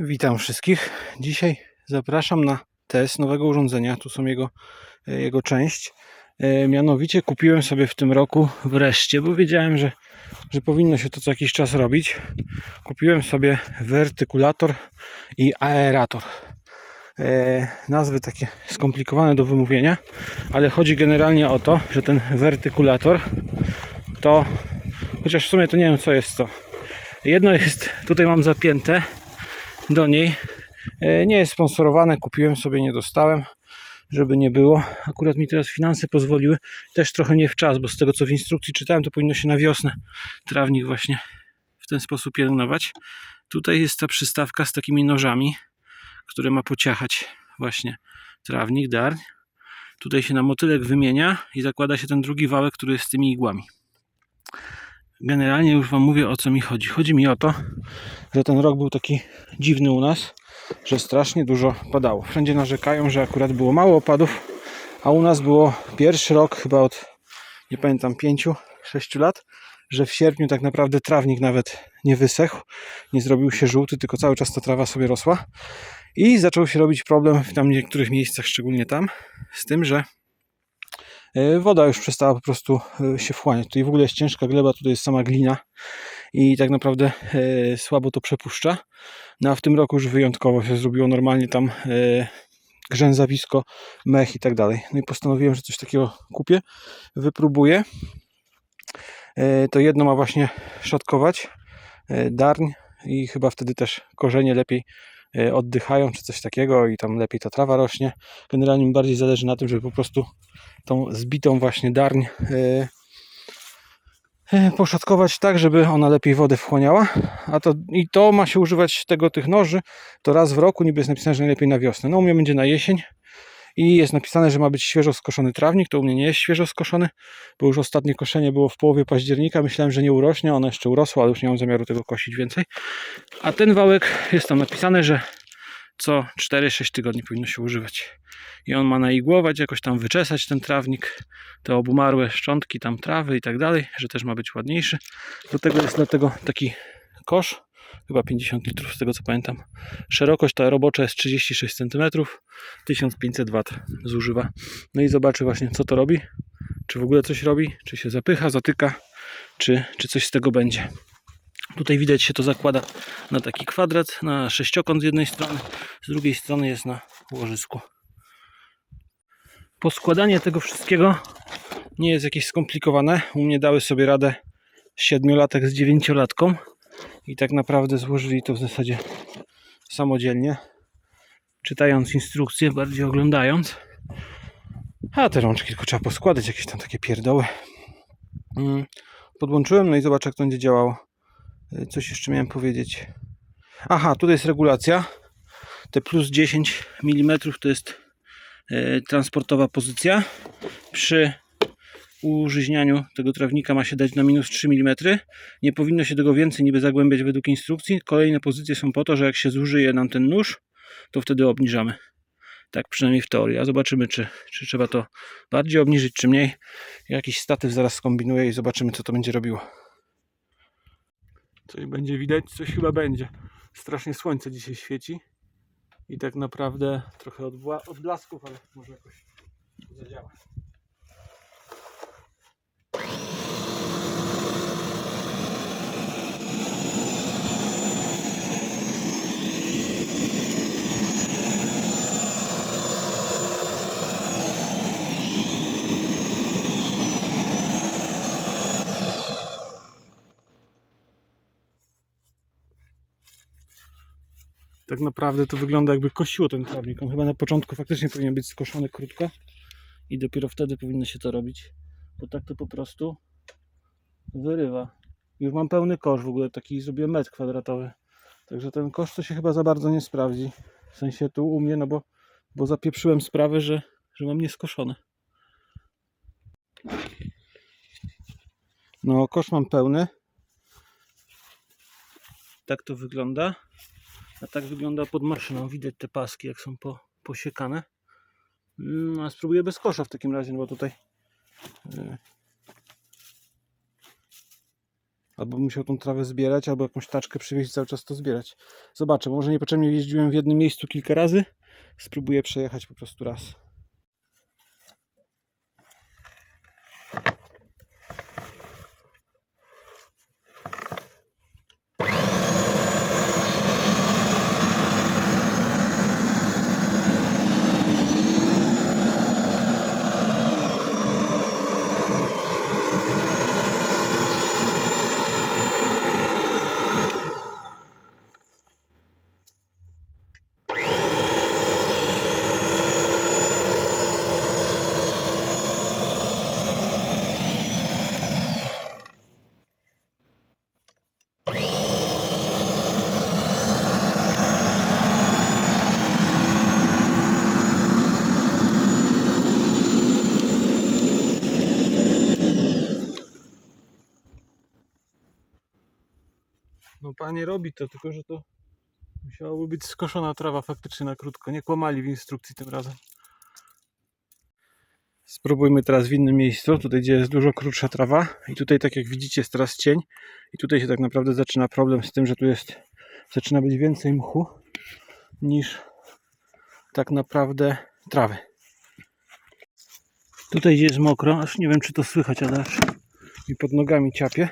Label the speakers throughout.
Speaker 1: Witam wszystkich. Dzisiaj zapraszam na test nowego urządzenia. Tu są jego, e, jego część. E, Mianowicie kupiłem sobie w tym roku wreszcie, bo wiedziałem, że, że powinno się to co jakiś czas robić. Kupiłem sobie wertykulator i aerator. E, nazwy takie skomplikowane do wymówienia, ale chodzi generalnie o to, że ten wertykulator to, chociaż w sumie to nie wiem co jest to. Jedno jest, tutaj mam zapięte do niej. E, Nie jest sponsorowane, kupiłem sobie, nie dostałem, żeby nie było. Akurat mi teraz finanse pozwoliły, też trochę nie w czas, bo z tego co w instrukcji czytałem, to powinno się na wiosnę trawnik właśnie w ten sposób pielęgnować. Tutaj jest ta przystawka z takimi nożami, które ma pociachać właśnie trawnik, darń. Tutaj się na motylek wymienia i zakłada się ten drugi wałek, który jest z tymi igłami. Generalnie już Wam mówię o co mi chodzi. Chodzi mi o to, że ten rok był taki dziwny u nas, że strasznie dużo padało. Wszędzie narzekają, że akurat było mało opadów, a u nas było pierwszy rok chyba od, nie pamiętam, 5-6 lat, że w sierpniu tak naprawdę trawnik nawet nie wysechł, nie zrobił się żółty, tylko cały czas ta trawa sobie rosła. I zaczął się robić problem w tam niektórych miejscach, szczególnie tam, z tym, że woda już przestała po prostu e, się wchłaniać. Tutaj w ogóle jest ciężka gleba, tutaj jest sama glina i tak naprawdę e, słabo to przepuszcza. No a w tym roku już wyjątkowo się zrobiło normalnie tam e, grzęzawisko, mech i tak dalej. No i postanowiłem, że coś takiego kupię, wypróbuję. E, to jedno ma właśnie szatkować, e, darń i chyba wtedy też korzenie lepiej e, oddychają, czy coś takiego i tam lepiej ta trawa rośnie. Generalnie mi bardziej zależy na tym, żeby po prostu tą zbitą właśnie darń e, e, poszatkować tak, żeby ona lepiej wodę wchłaniała. A to, I to ma się używać tego tych noży, to raz w roku niby jest napisane, że najlepiej na wiosnę. No u mnie będzie na jesień i jest napisane, że ma być świeżo skoszony trawnik. To u mnie nie jest świeżo skoszony, bo już ostatnie koszenie było w połowie października. Myślałem, że nie urośnie, ono jeszcze urosło, ale już nie mam zamiaru tego kosić więcej. A ten wałek jest tam napisane, że co 4-6 tygodni powinno się używać. I on ma naigłować, jakoś tam wyczesać ten trawnik, te obumarłe szczątki tam trawy i tak dalej, że też ma być ładniejszy. Do tego jest dlatego taki kosz, chyba 50 litrów z tego co pamiętam. Szerokość ta robocza jest 36 cm, 1500 W zużywa. No i zobaczy właśnie co to robi, czy w ogóle coś robi, czy się zapycha, zatyka, czy, czy coś z tego będzie. Tutaj widać się to zakłada na taki kwadrat, na sześciokąt z jednej strony, z drugiej strony jest na łożysku. Poskładanie tego wszystkiego nie jest jakieś skomplikowane. U mnie dały sobie radę siedmiolatek z dziewięciolatką i tak naprawdę złożyli to w zasadzie samodzielnie, czytając instrukcję, bardziej oglądając. A te rączki tylko trzeba poskładać, jakieś tam takie pierdoły. Mm, Podłączyłem, no i zobacz jak to będzie działało. Y, Coś jeszcze miałem powiedzieć. Aha, tutaj jest regulacja. Te plus 10 mm to jest e, transportowa pozycja. Przy użyźnianiu tego trawnika ma się dać na minus 3 mm. Nie powinno się tego więcej niby zagłębiać według instrukcji. Kolejne pozycje są po to, że jak się zużyje nam ten nóż, to wtedy obniżamy. Tak przynajmniej w teorii. A zobaczymy, czy, czy trzeba to bardziej obniżyć, czy mniej. Jakiś statyw zaraz skombinuję i zobaczymy, co to będzie robiło. Coś będzie widać, coś chyba będzie. Strasznie słońce dzisiaj świeci. I tak naprawdę trochę odbła- odblasków, ale może jakoś zadziała. Tak naprawdę to wygląda jakby kosiło ten trawnik. On chyba na początku faktycznie powinien być skoszony krótko i dopiero wtedy powinno się to robić, bo tak to po prostu wyrywa. Już mam pełny kosz w ogóle, taki zrobiłem metr kwadratowy. Także ten kosz to się chyba za bardzo nie sprawdzi. W sensie tu u mnie, no bo, bo zapieprzyłem sprawę, że, że mam nieskoszone. No, kosz mam pełny. Tak to wygląda. A tak wygląda pod maszyną. Widać te paski, jak są po, posiekane. No, a spróbuję bez kosza w takim razie, no bo tutaj. e, Albo musiał tą trawę zbierać, albo jakąś taczkę przywieźć cały czas to zbierać. Zobaczę, może niepotrzebnie jeździłem w jednym miejscu kilka razy. Spróbuję przejechać po prostu raz. Panie robi to, tylko że to musiałoby być skoszona trawa faktycznie na krótko. Nie kłamali w instrukcji tym razem. Spróbujmy teraz w innym miejscu, tutaj gdzie jest dużo krótsza trawa i tutaj tak jak widzicie jest teraz cień i tutaj się tak naprawdę zaczyna problem z tym, że tu jest zaczyna być więcej mchu niż tak naprawdę trawy. Tutaj gdzie jest mokro, aż nie wiem czy to słychać, ale aż mi pod nogami ciapie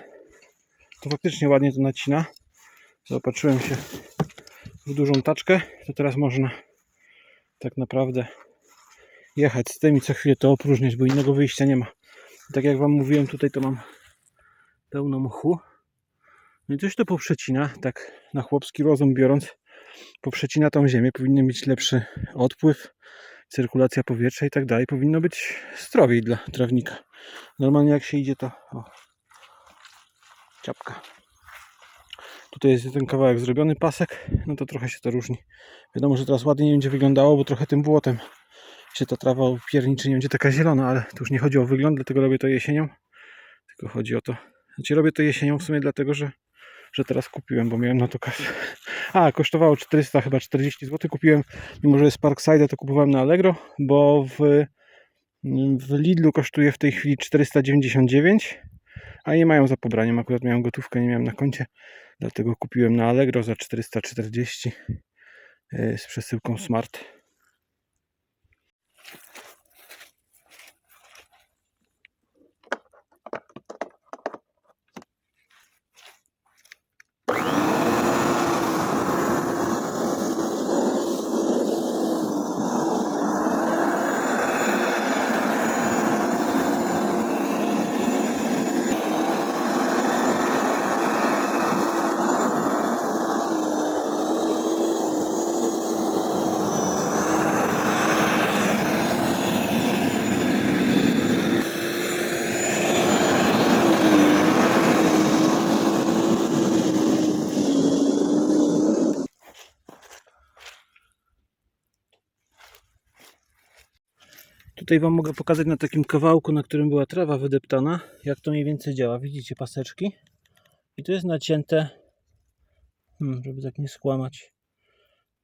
Speaker 1: to faktycznie ładnie to nacina. Zaopatrzyłem się w dużą taczkę, to teraz można tak naprawdę jechać z tym i co chwilę to opróżniać, bo innego wyjścia nie ma. Tak jak Wam mówiłem, tutaj to mam pełno mchu. No i coś to poprzecina, tak na chłopski rozum biorąc, poprzecina tą ziemię, powinien mieć lepszy odpływ, cyrkulacja powietrza i tak dalej. Powinno być zdrowiej dla trawnika. Normalnie jak się idzie to... O, ciapka. Tutaj jest ten kawałek zrobiony pasek, no to trochę się to różni. Wiadomo, że teraz ładnie nie będzie wyglądało, bo trochę tym błotem się ta trawa upierniczy, nie będzie taka zielona, ale tu już nie chodzi o wygląd, dlatego robię to jesienią. Tylko chodzi o to. Znaczy robię to jesienią w sumie dlatego, że, że teraz kupiłem, bo miałem na to kasę. A, kosztowało 400 chyba 40 zł. Kupiłem, mimo że jest Parkside, to kupowałem na Allegro, bo w, w Lidlu kosztuje w tej chwili 499 a nie mają za pobraniem. Akurat miałem gotówkę, nie miałem na koncie, dlatego kupiłem na Allegro za 440 yy, z przesyłką Smart. Tutaj Wam mogę pokazać na takim kawałku, na którym była trawa wydeptana, jak to mniej więcej działa. Widzicie paseczki? I to jest nacięte, hmm, żeby tak nie skłamać,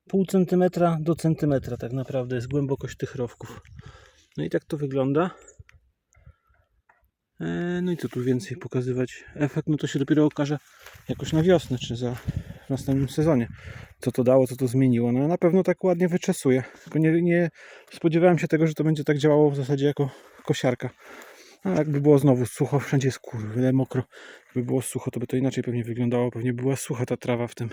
Speaker 1: pół centymetra do centymetra tak naprawdę jest głębokość tych rowków. No i tak to wygląda. E, No i co tu więcej pokazywać? Efekt no to się dopiero okaże jakoś na wiosnę, czy za następnym sezonie. Co to dało, co to zmieniło. No na pewno tak ładnie wyczesuje. Tylko nie, nie spodziewałem się tego, że to będzie tak działało w zasadzie jako kosiarka. A jakby było znowu sucho, wszędzie jest kurwa, mokro. Jakby było sucho, to by to inaczej pewnie wyglądało. Pewnie była sucha ta trawa w tym.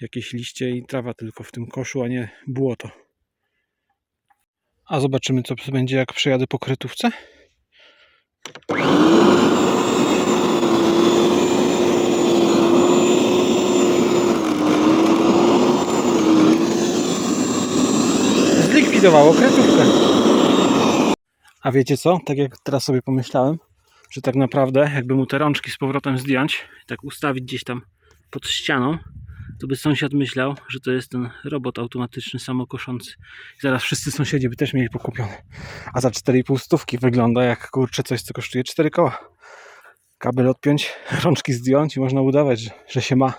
Speaker 1: Jakieś liście i trawa tylko w tym koszu, a nie błoto. A zobaczymy, co będzie, jak przejadę po krytówce. Zlikwidowało. A wiecie co? Tak jak teraz sobie pomyślałem, że tak naprawdę jakby mu te rączki z powrotem zdjąć, tak ustawić gdzieś tam pod ścianą, to by sąsiad myślał, że to jest ten robot automatyczny samokoszący. I zaraz wszyscy sąsiedzi by też mieli pokupione. A za 4,5 stówki wygląda jak kurczę coś, co kosztuje 4 koła. Kabel odpiąć, rączki zdjąć i można udawać, że, że się ma.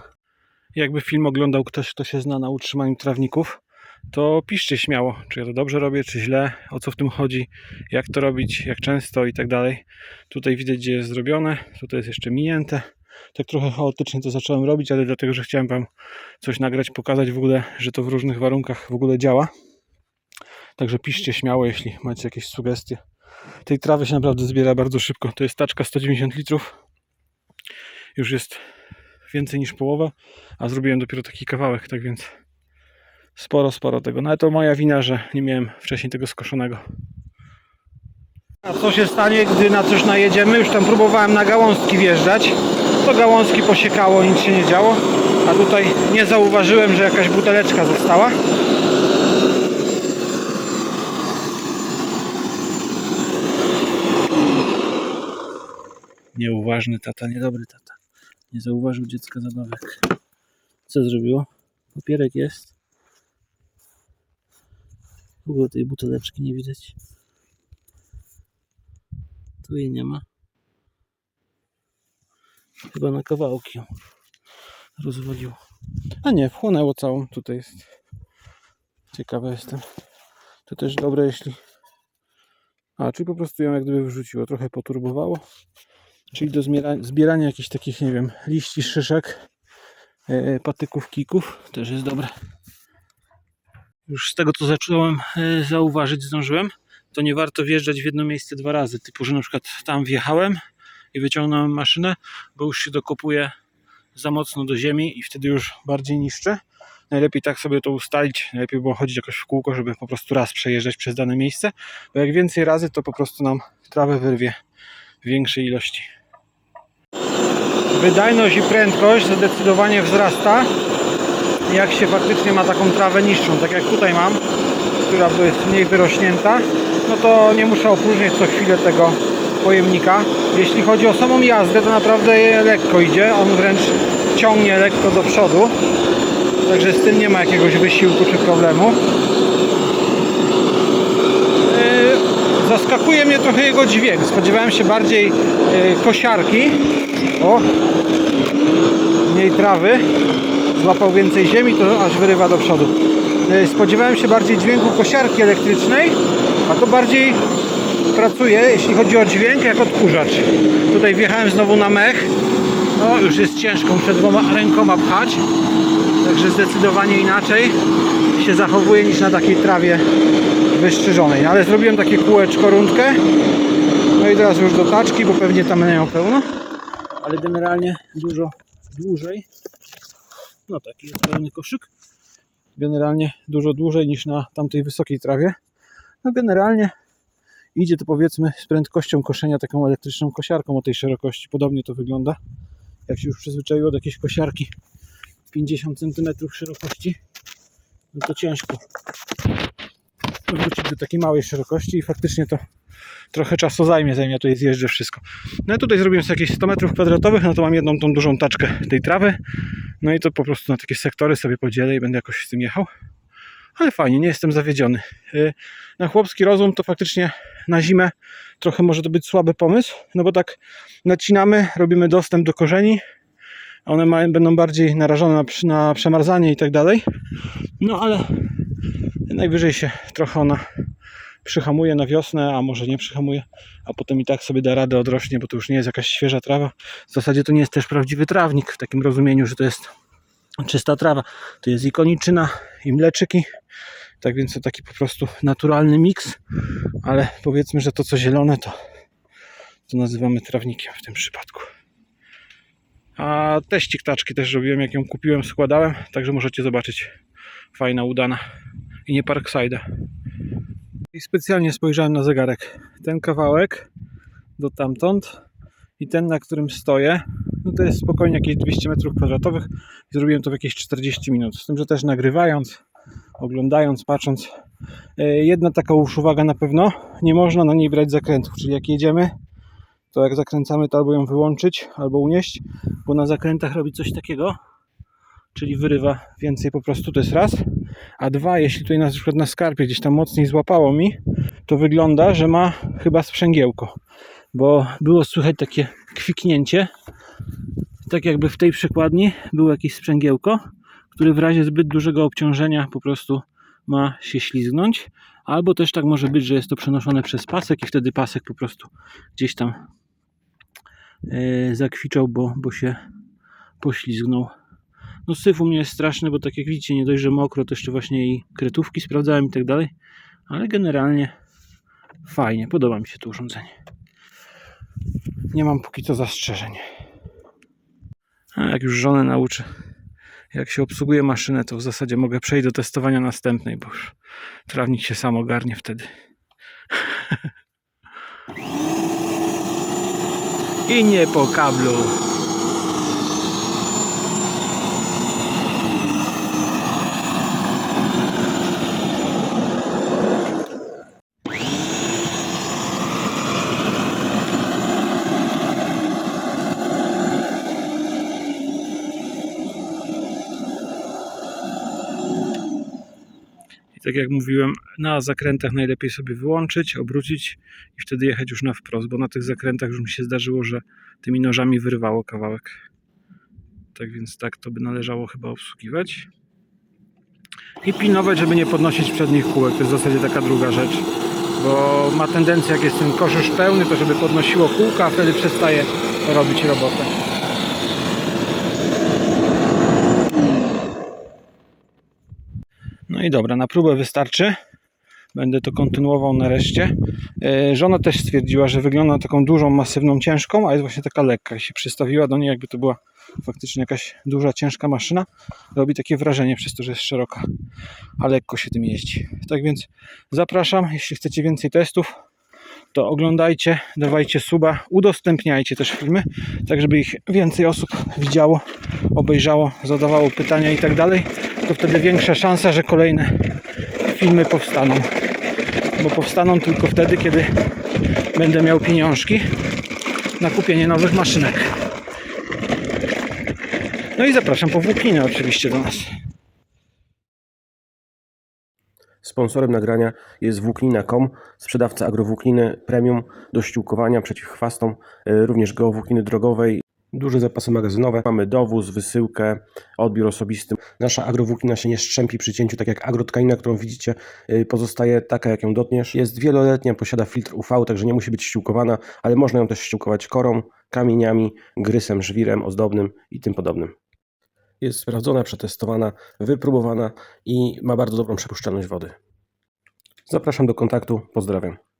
Speaker 1: Jakby film oglądał ktoś, kto się zna na utrzymaniu trawników, to piszcie śmiało, czy ja to dobrze robię, czy źle, o co w tym chodzi, jak to robić, jak często i tak dalej. Tutaj widać, gdzie jest zrobione, tutaj jest jeszcze minięte. tak trochę chaotycznie to zacząłem robić, ale dlatego, że chciałem Wam coś nagrać, pokazać w ogóle, że to w różnych warunkach w ogóle działa. Także piszcie śmiało, jeśli macie jakieś sugestie. Tej trawy się naprawdę zbiera bardzo szybko. To jest taczka 190 litrów. Już jest więcej niż połowa, a zrobiłem dopiero taki kawałek, tak więc sporo, sporo tego. No ale to moja wina, że nie miałem wcześniej tego skoszonego. A co się stanie, gdy na coś najedziemy? Już tam próbowałem na gałązki wjeżdżać. To gałązki posiekało, nic się nie działo. A tutaj nie zauważyłem, że jakaś buteleczka została. Nieuważny tata, niedobry tata. Nie zauważył dziecka zabawek. Co zrobiło? Papierek jest. W ogóle tej buteleczki nie widać. Tu jej nie ma. Chyba na kawałki ją rozwaliło. A nie, wchłonęło całą. Tutaj jest. Ciekawy jestem. To też dobre, jeśli. A, czyli po prostu ją jak gdyby wrzuciło. Trochę poturbowało. Czyli do zbierania jakichś takich, nie wiem, liści, szyszek, e, patyków, kików. Też jest dobre. Już z tego, co zacząłem e, zauważyć, zdążyłem, to nie warto wjeżdżać w jedno miejsce dwa razy. Typu, że na przykład tam wjechałem i wyciągnąłem maszynę, bo już się dokopuje za mocno do ziemi i wtedy już bardziej niszczy. Najlepiej tak sobie to ustalić. Najlepiej było chodzić jakoś w kółko, żeby po prostu raz przejeżdżać przez dane miejsce, bo jak więcej razy, to po prostu nam trawę wyrwie w większej ilości. Wydajność i prędkość zdecydowanie wzrasta, jak się faktycznie ma taką trawę niższą, tak jak tutaj mam, która jest mniej wyrośnięta, no to nie muszę opróżniać co chwilę tego pojemnika. Jeśli chodzi o samą jazdę, to naprawdę lekko idzie, on wręcz ciągnie lekko do przodu, także z tym nie ma jakiegoś wysiłku czy problemu. Yy, Zaskakuje mnie trochę jego dźwięk. Spodziewałem się bardziej yy, kosiarki. O, mniej trawy. Złapał więcej ziemi, to aż wyrywa do przodu. Yy, Spodziewałem się bardziej dźwięku kosiarki elektrycznej, a to bardziej pracuje, jeśli chodzi o dźwięk, jak odkurzacz. Tutaj wjechałem znowu na mech. No, już jest ciężko, muszę dwoma rękoma pchać. Także zdecydowanie inaczej się zachowuje niż na takiej trawie wyszczerzonej. Ale zrobiłem takie kółeczko, rundkę. No i teraz już do taczki, bo pewnie tam mają pełno. Ale generalnie dużo dłużej. No taki pełny koszyk. Generalnie dużo dłużej niż na tamtej wysokiej trawie. No generalnie idzie to powiedzmy z prędkością koszenia taką elektryczną kosiarką o tej szerokości. Podobnie to wygląda. Jak się już przyzwyczaiło do jakiejś kosiarki 50 cm szerokości, no to ciężko wrócić do takiej małej szerokości i faktycznie to trochę czasu zajmie, zanim ja tutaj zjeżdżę wszystko. No tutaj zrobiłem sobie jakieś 100 metrów kwadratowych, no to mam jedną tą dużą taczkę tej trawy, no i to po prostu na takie sektory sobie podzielę i będę jakoś z tym jechał. Ale fajnie, nie jestem zawiedziony. Yy, Na chłopski rozum to faktycznie na zimę trochę może to być słaby pomysł, no bo tak nacinamy, robimy dostęp do korzeni, one mają, będą bardziej narażone na, na przemarzanie i tak dalej. No ale najwyżej się trochę ona przyhamuje na wiosnę, a może nie przyhamuje, a potem i tak sobie da radę odrośnie, bo to już nie jest jakaś świeża trawa. W zasadzie to nie jest też prawdziwy trawnik w takim rozumieniu, że to jest czysta trawa. To jest i koniczyna, i mleczyki. Tak więc to taki po prostu naturalny miks, ale powiedzmy, że to co zielone to, to nazywamy trawnikiem w tym przypadku. A teścik taczki też robiłem, jak ją kupiłem, składałem, także możecie zobaczyć. Fajna, udana i nie Parkside'a. I specjalnie spojrzałem na zegarek. Ten kawałek do tamtąd i ten, na którym stoję, no to jest spokojnie jakieś 200 metrów kwadratowych zrobiłem to w jakieś 40 minut. Z tym, że też nagrywając, oglądając, patrząc. E, Jedna taka już uwaga na pewno, nie można na niej brać zakrętów, czyli jak jedziemy, to jak zakręcamy, to albo ją wyłączyć, albo unieść, bo na zakrętach robi coś takiego, czyli wyrywa więcej po prostu, to jest raz. A dwa, jeśli tutaj na przykład na skarpie gdzieś tam mocniej złapało mi, to wygląda, że ma chyba sprzęgiełko, bo było słychać takie kwiknięcie, tak jakby w tej przekładni było jakieś sprzęgiełko, które w razie zbyt dużego obciążenia po prostu ma się ślizgnąć, albo też tak może być, że jest to przenoszone przez pasek i wtedy pasek po prostu gdzieś tam e, zakwiczał, bo, bo się poślizgnął. No syf u mnie jest straszny, bo tak jak widzicie, nie dość, że mokro, to jeszcze właśnie i kretówki sprawdzałem i tak dalej. Ale generalnie fajnie, podoba mi się to urządzenie. Nie mam póki co zastrzeżeń. A jak już żonę nauczę, jak się obsługuje maszynę, to w zasadzie mogę przejść do testowania następnej, bo już trawnik się sam ogarnie wtedy. I nie po kablu. Tak jak mówiłem, na zakrętach najlepiej sobie wyłączyć, obrócić i wtedy jechać już na wprost, bo na tych zakrętach już mi się zdarzyło, że tymi nożami wyrwało kawałek. Tak więc tak to by należało chyba obsługiwać. I pilnować, żeby nie podnosić przednich kółek. To jest w zasadzie taka druga rzecz. Bo ma tendencję, jak jest ten kosz już pełny, to żeby podnosiło kółka, a wtedy przestaje robić robotę. No i dobra, na próbę wystarczy. Będę to kontynuował nareszcie. E, Żona też stwierdziła, że wygląda na taką dużą, masywną, ciężką, a jest właśnie taka lekka. I się przystawiła do niej, jakby to była faktycznie jakaś duża, ciężka maszyna. Robi takie wrażenie przez to, że jest szeroka, a lekko się tym jeździ. Tak więc zapraszam, jeśli chcecie więcej testów, to oglądajcie, dawajcie suba, udostępniajcie też filmy, tak żeby ich więcej osób widziało, obejrzało, zadawało pytania i tak dalej. To wtedy większa szansa, że kolejne filmy powstaną. Bo powstaną tylko wtedy, kiedy będę miał pieniążki na kupienie nowych maszynek. No i zapraszam po włókninę oczywiście do nas.
Speaker 2: Sponsorem nagrania jest włóknina.com, sprzedawca agrowłókniny premium do ściółkowania przeciw chwastom, y, również geowłókniny drogowej. Duże zapasy magazynowe, mamy dowóz, wysyłkę, odbiór osobisty. Nasza agrowłóknina się nie strzępi przy cięciu, tak jak agrotkanina, którą widzicie, y, pozostaje taka, jak ją dotniesz. Jest wieloletnia, posiada filtr UV, także nie musi być ściółkowana, ale można ją też ściółkować korą, kamieniami, grysem, żwirem ozdobnym i tym podobnym. Jest sprawdzona, przetestowana, wypróbowana i ma bardzo dobrą przepuszczalność wody. Zapraszam do kontaktu. Pozdrawiam.